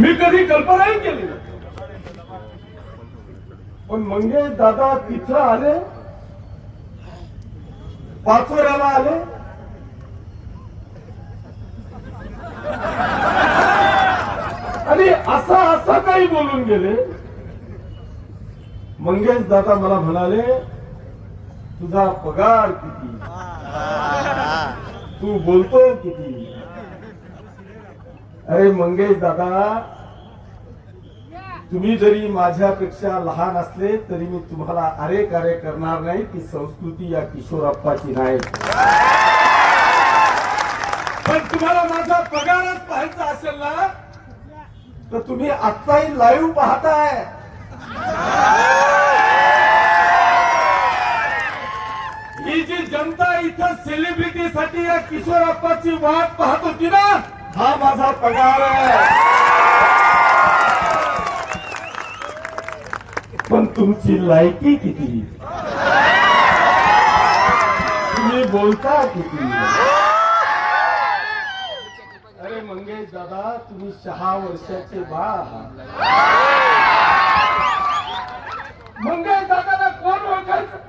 मी कधी कल्पनाही केली पण मंगेश दादा तिथं आले पाचोऱ्याला आले. आणि असा असा काही बोलून गेले. मंगेश दादा मला म्हणाले तुझा पगार किती? तू बोलतो किती? अरे मंगेश दादा तुम्ही जरी माझ्यापेक्षा लहान असले तरी मी तुम्हाला अरे कार्य करणार नाही ती संस्कृती या किशोरप्पाची नाही. पण तुम्हाला माझा पगारच पाहायचा असेल ना तर तुम्ही आत्ताही लाईव्ह पाहताय. ही जी जनता इथं सेलिब्रिटीसाठी या किशोरप्पाची वाट पाहत होती ना हा माझा पगार पण तुमची लायकी किती? तुम्ही बोलता किती? अरे मंगेश दादा तुम्ही सहा वर्षाचे बाळ आहात. मंगेश दादाला कोण ओळखायचं?